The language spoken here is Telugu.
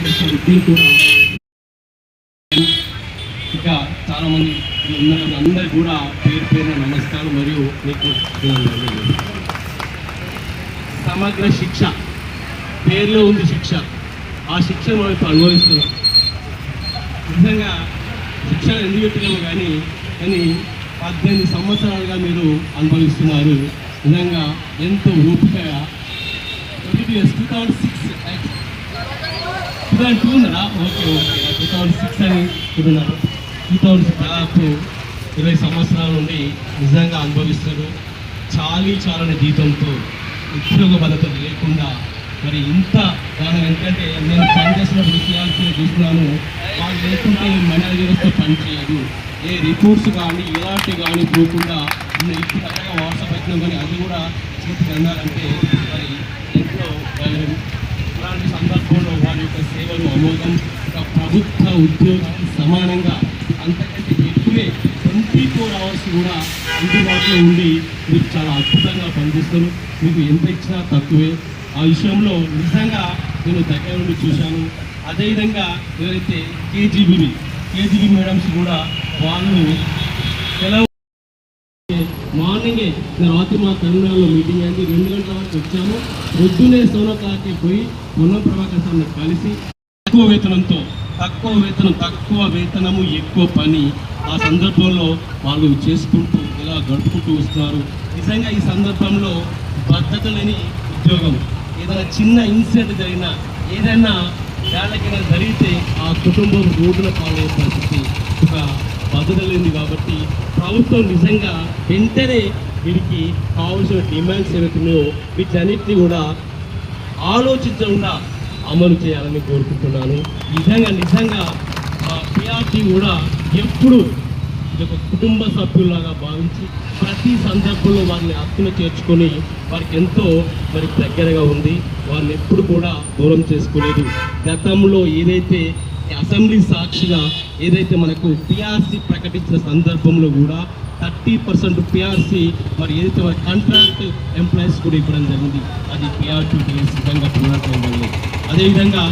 చేస్తారు కూడా ఇంకా చాలా మంది ఉన్నారు. అందరు కూడా పేరు పేరున నమస్కారం మరియు మీకు సమగ్ర శిక్ష. పేరులో ఉంది శిక్ష. ఆ శిక్ష మనం ఇప్పుడు అనుభవిస్తున్నాం. నిజంగా శిక్షణ ఎందుకు పెట్టినాము కానీ కానీ పద్దెనిమిది సంవత్సరాలుగా మీరు అనుభవిస్తున్నారు. నిజంగా ఎంతో ఓపికగా two thousand six thousand two ఉన్నారా okay okay. Two thousand six అని చూస్తున్నారు టూ థౌసండ్ దాదాపు ఇరవై సంవత్సరాల నుండి నిజంగా అనుభవిస్తారు చాలీ చాలని జీతంతో ఉద్యోగ భద్రత లేకుండా మరి ఇంత దాని ఎందుకంటే నేను పనిచేసిన విషయాలు చూస్తున్నాను. వాళ్ళు లేకుంటే వ్యవస్థ పనిచేయదు. ఏ రిపోర్ట్స్ కానీ ఇలాంటివి కానీ పోకుండా నేను ఇప్పుడు దాకా వాట్సాప్ పెట్టినాం కానీ అది కూడా చేతికి అందాలంటే మరి ఎంతో వాళ్ళు ఇలాంటి సందర్భంలో వారి యొక్క ఆమోదం ఒక ప్రభుత్వ ఉద్యోగానికి సమానంగా అంతకంటే ఎక్కువే ట్వంటీ ఫోర్ అవర్స్ కూడా అందుబాటులో ఉండి మీరు చాలా అద్భుతంగా పనిచేస్తారు. మీకు ఎంత ఇచ్చినా తక్కువే. ఆ విషయంలో నిజంగా నేను దగ్గర నుండి చూశాను. అదేవిధంగా ఎవరైతే కేజీబీని కేజీబీ మేడమ్స్ కూడా వాళ్ళు సెలవు మార్నింగే రాత్రి మా తెలంగాణలో మీటింగ్ అయింది. రెండు గంటల వరకు వచ్చాము. పొద్దునే సోనో క్లాక్కి పోయి మొన్న ప్రభాకర్ సార్ని కలిసి తక్కువ వేతనంతో తక్కువ వేతనం తక్కువ వేతనము ఎక్కువ పని ఆ సందర్భంలో వాళ్ళు చేసుకుంటూ ఇలా గడుపుకుంటూ వస్తున్నారు. నిజంగా ఈ సందర్భంలో భద్రత లేని ఉద్యోగం ఏదైనా చిన్న ఇన్సిడెంట్ జరిగినా ఏదైనా వేళకైనా జరిగితే ఆ కుటుంబం రోడ్డున పాలయ్యే పరిస్థితి ఒక భద్రత లేనిది కాబట్టి ప్రభుత్వం నిజంగా వెంటనే వీరికి కావాల్సిన డిమాండ్స్ ఏవైతున్నాయో వీటన్నిటిని కూడా ఆలోచించకుండా అమలు చేయాలని కోరుకుంటున్నాను. నిజంగా నిజంగా పిఆర్టీ కూడా ఎప్పుడు ఇది ఒక కుటుంబ సభ్యులాగా భావించి ప్రతి సందర్భంలో వారిని హక్కును చేర్చుకొని వారికి ఎంతో మరి దగ్గరగా ఉంది. వారిని ఎప్పుడు కూడా దూరం చేసుకోలేదు. గతంలో ఏదైతే అసెంబ్లీ సాక్షిగా ఏదైతే మనకు పిఆర్సీ ప్రకటించిన సందర్భంలో కూడా ఫిఫ్టీ పర్సెంట్ పిఆర్సీ మరి ఏదైతే వారి కాంట్రాక్ట్ ఎంప్లాయీస్ కూడా ఇవ్వడం జరిగింది అది పిఆర్టీ సిద్ధంగా పునరుద్ధరణ అదేవిధంగా